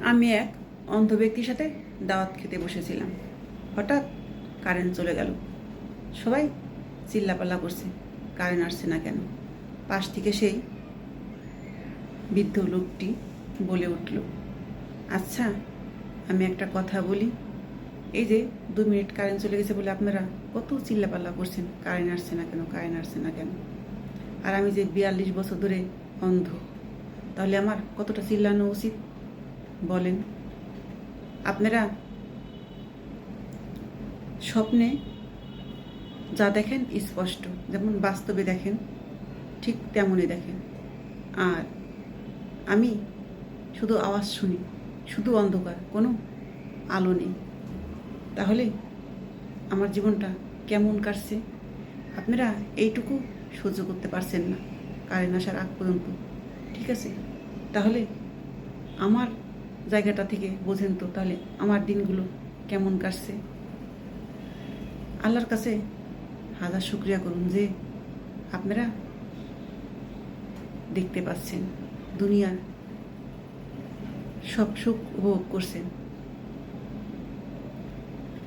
আমি এক অন্ধ ব্যক্তির সাথে দাওয়াত খেতে বসেছিলাম। হঠাৎ কারেন্ট চলে গেল। সবাই চিল্লাপাল্লা করছে, কারেন্ট আসছে না কেন? পাশ থেকে সেই বৃদ্ধ লোকটি বলে উঠল আচ্ছা আমি একটা কথা বলি। এই যে দু মিনিট কারেন্ট চলে গেছে বলে আপনারা কত চিল্লাপাল্লা করছেন? কারেন্ট আসছে না কেন? কারেন্ট আসছে না কেন? আর আমি যে বিয়াল্লিশ বছর ধরে অন্ধ, তাহলে আমার কতটা চিল্লানো উচিত? বলেন, আপনারা স্বপ্নে যা দেখেন স্পষ্ট, যেমন বাস্তবে দেখেন, ঠিক তেমনই দেখেন। আর আমি শুধু আওয়াজ শুনি, শুধু অন্ধকার, কোনো আলো নেই। তাহলে আমার জীবনটা কেমন কাটছে? আপনারা এইটুকু সহ্য করতে পারছেন না, কারেন্ট আসার আগ পর্যন্ত, ঠিক আছে? তাহলে আমার জায়গাটা থেকে বোঝেন তো তাহলে আমার দিনগুলো কেমন কাটছে। আল্লাহর কাছে হাজার শুক্রিয়া করুন যে আপনারা দেখতে পাচ্ছেন, দুনিয়ার সব সুখ উপভোগ করছেন।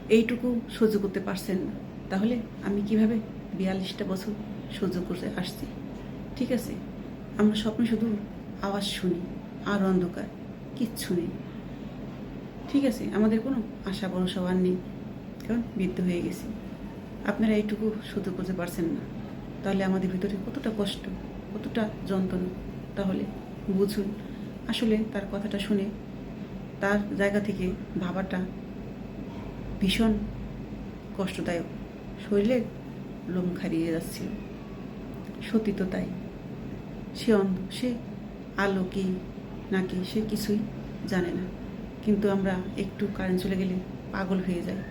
এইটুকু সহ্য করতে পারছেন না। তাহলে আমি কীভাবে বিয়াল্লিশটা বছর সহ্য করতে আসছি? ঠিক আছে, আমরা স্বপ্নে শুধু আওয়াজ শুনি, আর অন্ধকার। কিচ্ছু নেই ঠিক আছে, আমাদের কোনো আশা ভরসা আর নেই, কারণ বৃদ্ধ হয়ে গেছি। আপনারা এইটুকু সহ্য করতে পারছেন না। তাহলে আমাদের ভিতরে কতটা কষ্ট, কতটা যন্ত্রণা? তাহলে বুঝুন। আসলে তার কথাটা শুনে তার জায়গা থেকে ভাবাটা ভীষণ কষ্টদায়ক। শরীরের লোম খারিয়ে যাচ্ছিল। সত্যি তো তাই। সে অন্ধ সে আলো কি নাকি সে কিছুই জানে না। কিন্তু আমরা একটু কারেন্ট চলে গেলে পাগল হয়ে যায়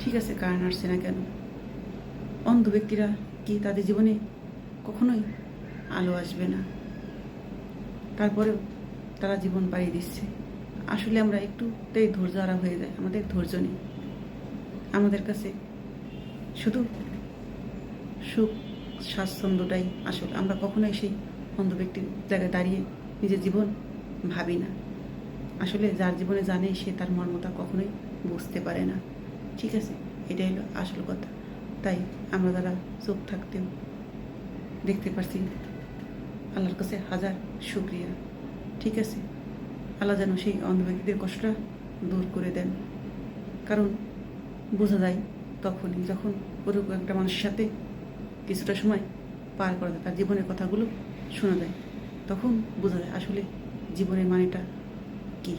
ঠিক আছে, কারেন্ট আসছে না কেন? অন্ধ ব্যক্তিরা কি তাদের জীবনে কখনোই আলো আসবে না? তারপরেও তারা জীবন পাড়িয়ে দিচ্ছে। আসলে আমরা একটুতেই ধৈর্য হারা হয়ে যায় আমাদের ধৈর্য নেই। আমাদের কাছে শুধু সুখ, স্বাচ্ছন্দ্যটাই আসল। আমরা কখনোই সেই অন্ধ ব্যক্তির জায়গায় দাঁড়িয়ে নিজের জীবন ভাবি না। আসলে যার জীবনে জানে সে তার মর্মতা কখনোই বুঝতে পারে না। ঠিক আছে, এটাই হলো আসল কথা। তাই আমরা যারা চোখ থাকতেও দেখতে পারছি, আল্লাহর কাছে হাজার শুক্রিয়া। ঠিক আছে, আল্লাহ যেন সেই অন্ধ ব্যক্তিদের কষ্টটা দূর করে দেন। কারণ বোঝা যায় তখনই যখন ওরকম একটা মানুষের সাথে কিছুটা সময় পার করা যায় তার জীবনের কথাগুলো শোনা যায়। তখন বোঝা যায় আসলে জীবনের মানেটা কী।